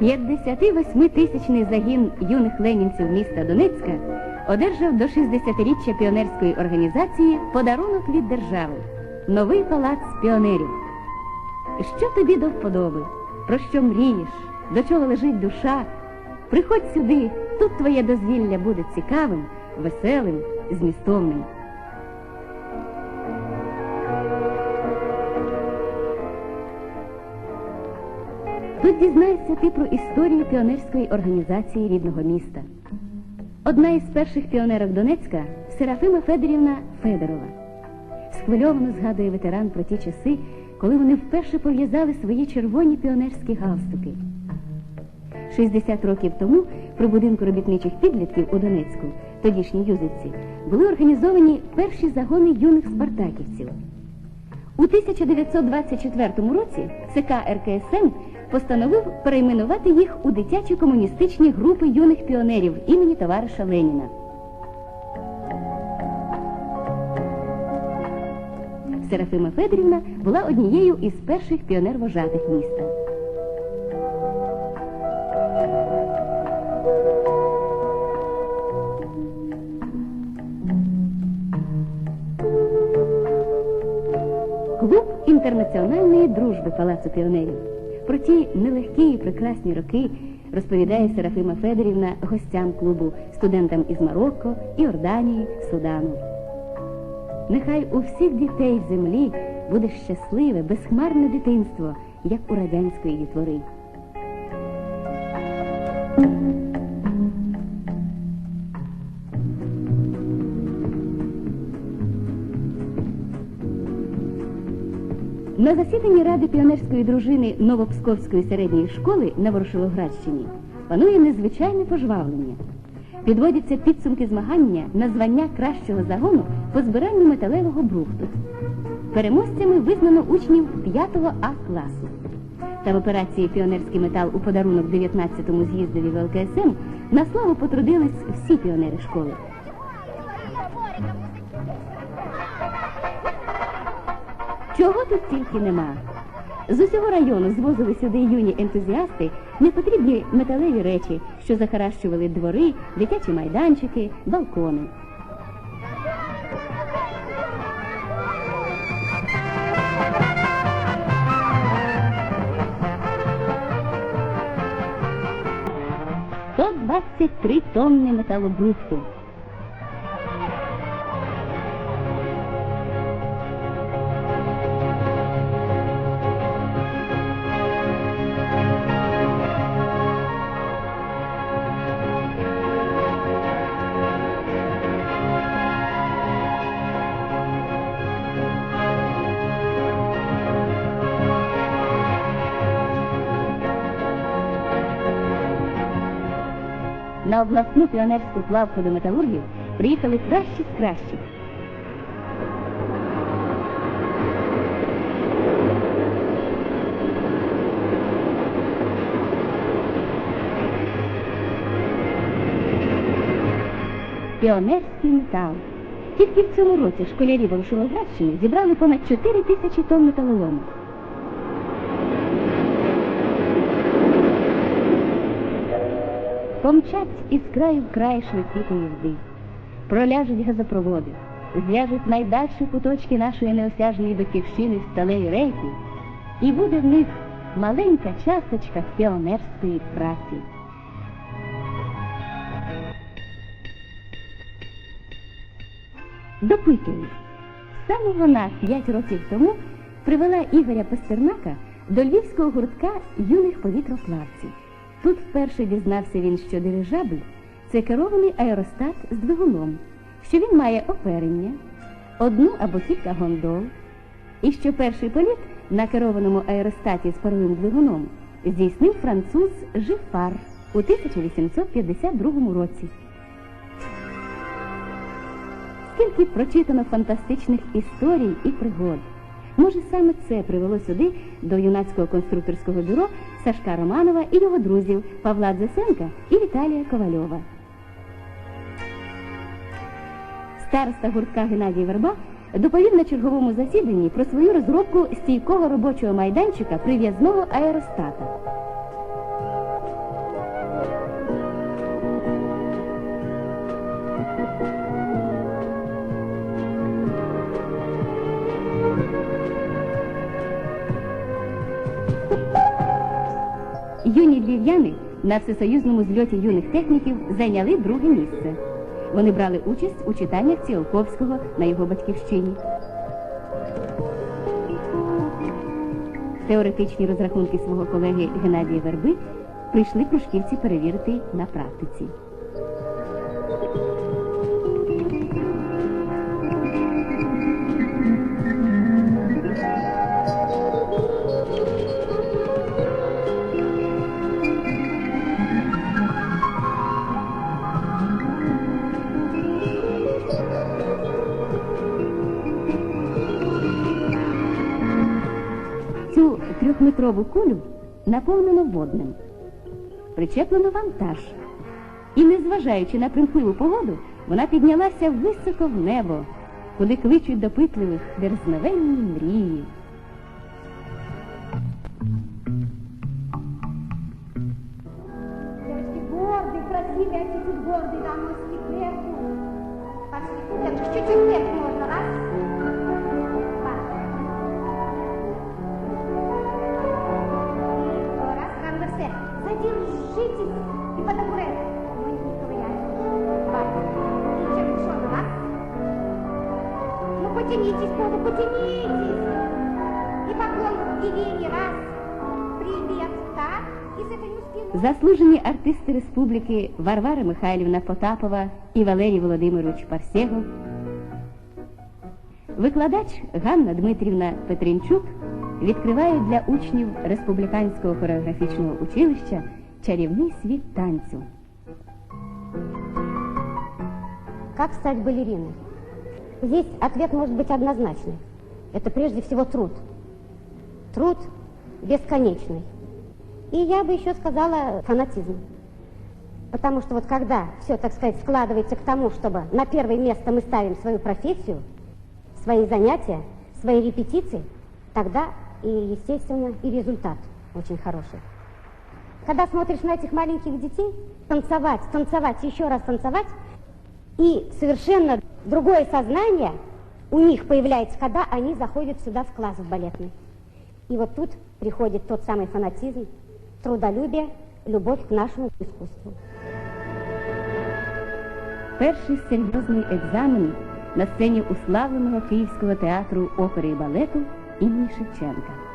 58-тисячний загін юних ленінців міста Донецька одержав до 60-річчя піонерської організації подарунок від держави новий палац піонерів. Що тобі до вподоби? Про що мрієш? До чого лежить душа? Приходь сюди, тут твоє дозвілля буде цікавим, веселим, змістовним. Тут дізнаєшся ти про історію піонерської організації рідного міста. Одна із перших піонерок Донецька Серафима Федорівна Федорова. Схвильовано згадує ветеран про ті часи, коли вони вперше пов'язали свої червоні піонерські галстуки. 60 років тому при будинку робітничих підлітків у Донецьку, тодішній Юзиці, були організовані перші загони юних спартаківців. У 1924 році ЦК РКСМ постановив перейменувати їх у дитячі комуністичні групи юних піонерів імені товариша Леніна. Серафима Федорівна була однією із перших піонер-вожатих міста. Клуб інтернаціональної дружби Палацу піонерів. Про ті нелегкі і прекрасні роки розповідає Серафима Федорівна гостям клубу, студентам із Марокко, Іорданії, Судану. Нехай у всіх дітей землі буде щасливе, безхмарне дитинство, як у радянської дітвори. На засіданні Ради піонерської дружини Новопсковської середньої школи на Ворошилоградщині панує незвичайне пожвавлення. Підводяться підсумки змагання на звання кращого загону по збиранню металевого брухту. Переможцями визнано учнів 5 А класу. Та в операції Піонерський метал у подарунок 19-му з'їздові ВЛКСМ на славу потрудились всі піонери школи. Чого тут тільки нема. З усього району звозили сюди юні ентузіасти непотрібні металеві речі, що захаращували двори, дитячі майданчики, балкони. Сто двадцять три тонни металобрухту. На обласну піонерську плавку до металургів приїхали кращі з кращих. Піонерський метал. Тільки в цьому році школярі Волошилоградщини зібрали понад 4 тисячі тонн металолому. Помчать із краю в край швидкі поїзди, проляжуть газопроводи, зв'яжуть найдальші куточки нашої неосяжної батьківщини сталеві рейки, і буде в них маленька часточка піонерської праці. Допитують. Саме вона п'ять років тому привела Ігоря Пастернака до львівського гуртка юних повітроплавців. Тут вперше дізнався він, що дирижабль це керований аеростат з двигуном, що він має оперення, одну або кілька гондол, і що перший політ на керованому аеростаті з паровим двигуном здійснив француз Жифар у 1852 році. Скільки прочитано фантастичних історій і пригод. Може, саме це привело сюди до юнацького конструкторського бюро Сашка Романова і його друзів Павла Дзесенка і Віталія Ковальова. Староста гуртка Геннадій Верба доповів на черговому засіданні про свою розробку стійкого робочого майданчика прив'язного аеростата. Юні львів'яни на всесоюзному зльоті юних техніків зайняли друге місце. Вони брали участь у читаннях Ціолковського на його батьківщині. Теоретичні розрахунки свого колеги Геннадія Верби прийшли кружківці перевірити на практиці. Трьохметрову кулю наповнено водним. Причеплено вантаж. І, незважаючи на примхливу погоду, вона піднялася високо в небо, куди кличуть допитливих дерзновенні мрії. Задержитесь и по табурету. Ну. И потянитесь, Богу, потянитесь. И поклон Елене, раз. Привет, так. И с этой спиной. Заслужені артисти республіки Варвара Михайлівна Потапова і Валерій Володимирович Парсегов, викладач Ганна Дмитрівна Петринчук відкривають для учнів Республіканського хореографічного училища чарівний світ танцю. Как стать балериной? Здесь ответ может быть однозначный. Это прежде всего труд. Труд бесконечный. И я бы еще сказала фанатизм. Потому что вот когда все, так сказать, складывается к тому, чтобы на первое место мы ставим свою профессию, свои занятия, свои репетиции, тогда и, естественно, и результат очень хороший. Когда смотришь на этих маленьких детей, танцевать, танцевать, еще раз танцевать, и совершенно другое сознание у них появляется, когда они заходят сюда в класс в балетный. И вот тут приходит тот самый фанатизм, трудолюбие, любовь к нашему искусству. Перший серйозний екзамен на сцені уславленого Київського театру опери і балету імені Шевченка.